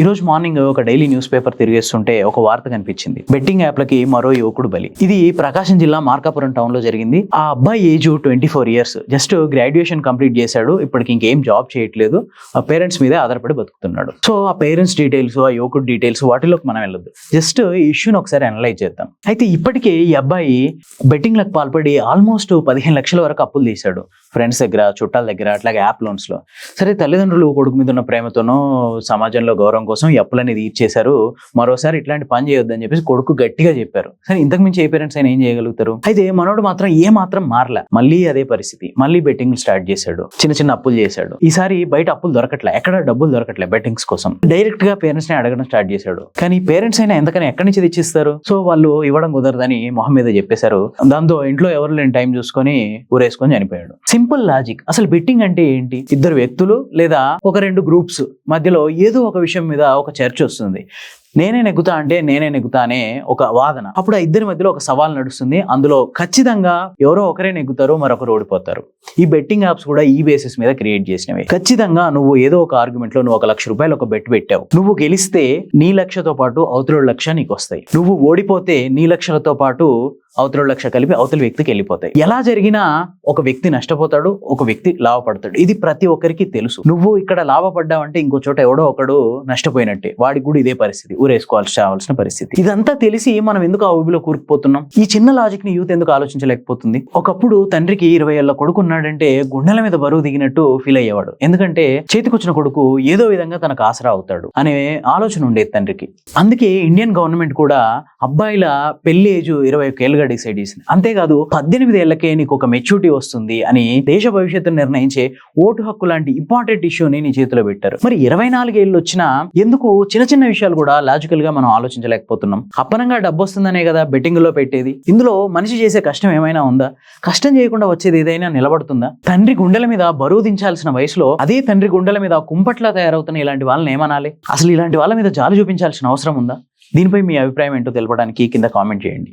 ఈరోజు మార్నింగ్ ఒక daily news paper తిరిగేస్తుంటే ఒక వార్త కనిపించింది. బెట్టింగ్ యాప్లకి మరో యువకుడు బలి. ఇది ప్రకాశం జిల్లా మార్కాపురం టౌన్లో జరిగింది. ఆ అబ్బాయి age twenty four years just graduation complete చేశాడు. ఇప్పటికి ఇంకేం జాబ్ చేయట్లేదు. ఆ పేరెంట్స్ మీదే ఆధారపడి బతుకుతున్నాడు. సో ఆ పేరెంట్స్ డీటెయిల్స్ ఆ యువకుడు డీటెయిల్స్ వాటిలోకి మనం వెళ్ళొద్దు. జస్ట్ ఈ ఇష్యూని ఒకసారి అనలైజ్ చేద్దాం. అయితే ఇప్పటికే ఈ అబ్బాయి బెట్టింగ్లకు పాల్పడి ఆల్మోస్ట్ పదిహేను లక్షల వరకు అప్పులు తీశాడు. ఫ్రెండ్స్ దగ్గర చుట్టాల దగ్గర అట్లాగే యాప్ లోన్స్లో. సరే తల్లిదండ్రులు కొడుకు మీద ఉన్న ప్రేమతోనో సమాజంలో గౌరవం కోసం ఈ అనేది ఇచ్చేశారు మరోసారి ఇట్లాంటి పని చేయొద్దని చెప్పేసి కొడుకు గట్టిగా చెప్పారు. సరే ఇంతకు మించి ఏ పేరెంట్స్ అయినా ఏం చేయగలుగుతారు? అయితే మనోడు మాత్రం ఏ మాత్రం మారలే. మళ్ళీ అదే పరిస్థితి. మళ్ళీ బెట్టింగ్ స్టార్ట్ చేశాడు. చిన్న చిన్న అప్పులు చేశాడు. ఈసారి బయట అప్పులు దొరకట్లే. ఎక్కడ డబ్బులు దొరకట్లే బెట్టింగ్స్ కోసం. డైరెక్ట్గా పేరెంట్స్ని అడగడం స్టార్ట్ చేశాడు. కానీ పేరెంట్స్ అయినా ఎంతకైనా ఎక్కడి నుంచి తెచ్చిస్తారు? సో వాళ్ళు ఇవ్వడం కుదరదని మొహం మీద చెప్పేశారు. దాంతో ఇంట్లో ఎవరు లేని టైం చూసుకొని ఊరేసుకొని చనిపోయాడు. Simple logic. అసలు బెట్టింగ్ అంటే ఏంటి? ఇద్దరు వ్యక్తులు లేదా ఒక రెండు గ్రూప్స్. మధ్యలో ఏదో ఒక విషయం మీద ఒక చర్చ వస్తుంది. నేనే నెగ్గుతా అంటే నేనే నెగ్గుతా అనే ఒక వాదన. అప్పుడు ఆ ఇద్దరి మధ్యలో ఒక సవాల్ నడుస్తుంది. అందులో ఖచ్చితంగా ఎవరో ఒకరే నెగ్గుతారు మరొకరు ఓడిపోతారు. ఈ బెట్టింగ్ యాప్స్ కూడా ఈ బేసిస్ మీద క్రియేట్ చేసినవి. ఖచ్చితంగా నువ్వు ఏదో ఒక ఆర్గ్యుమెంట్లో నువ్వు ఒక లక్ష రూపాయలు ఒక బెట్ పెట్టావు. నువ్వు గెలిస్తే నీ లక్షతో పాటు అవతల లక్ష నీకు వస్తాయి. నువ్వు ఓడిపోతే నీ లక్షలతో పాటు అవతల లక్ష కలిపి అవతల వ్యక్తికి వెళ్ళిపోతాయి. ఎలా జరిగినా ఒక వ్యక్తి నష్టపోతాడు ఒక వ్యక్తి లాభపడతాడు. ఇది ప్రతి ఒక్కరికి తెలుసు. నువ్వు ఇక్కడ లాభపడ్డావంటే ఇంకో చోట ఎవడో ఒకడు నష్టపోయినట్టే. వాడికి కూడా ఇదే పరిస్థితి. ఊరేసుకోవాల్సి రావాల్సిన పరిస్థితి. ఇదంతా తెలిసి మనం ఎందుకు ఆ ఊబిలో కూరుకుపోతున్నాం? ఈ చిన్న లాజిక్ని యూత్ ఎందుకు ఆలోచించలేకపోతుంది? ఒకప్పుడు తండ్రికి ఇరవై ఏళ్ళ కొడుకు ఉన్నాడంటే గుండెల మీద బరువు దిగినట్టు ఫీల్ అయ్యేవాడు. ఎందుకంటే చేతికొచ్చిన కొడుకు ఏదో విధంగా తనకు ఆసరా అవుతాడు అనే ఆలోచన ఉండేది తండ్రికి. అందుకే ఇండియన్ గవర్నమెంట్ కూడా అబ్బాయిల పెళ్ళి ఏజ్ ఇరవై ఒక్క గా డిసైడ్ చేసింది. అంతేకాదు పద్దెనిమిది ఏళ్ళకే నీకు ఒక మెచ్యూరిటీ వస్తుంది అని దేశ భవిష్యత్తును నిర్ణయించే ఓటు హక్కు లాంటి ఇంపార్టెంట్ ఇష్యూని నీ చేతిలో పెట్టారు. మరి ఇరవై నాలుగేళ్ళు వచ్చినా ఎందుకు చిన్న చిన్న విషయాలు కూడా లాజికల్గా మనం ఆలోచించలేకపోతున్నాం? అప్పనంగా డబ్బు వస్తుందనే కదా బెట్టింగ్లో పెట్టేది. ఇందులో మనిషి చేసే కష్టం ఏమైనా ఉందా? కష్టం చేయకుండా వచ్చేది ఏదైనా నిలబడుతుందా? తండ్రి గుండెల మీద బరువు దించాల్సిన వయసులో అదే తండ్రి గుండెల మీద కుంపట్లా తయారవుతున్న ఇలాంటి వాళ్ళని ఏమనాలి? అసలు ఇలాంటి వాళ్ళ మీద జాలి చూపించాల్సిన అవసరం ఉందా? దీనిపై మీ అభిప్రాయం ఏంటో తెలపడానికి కింద కామెంట్ చేయండి.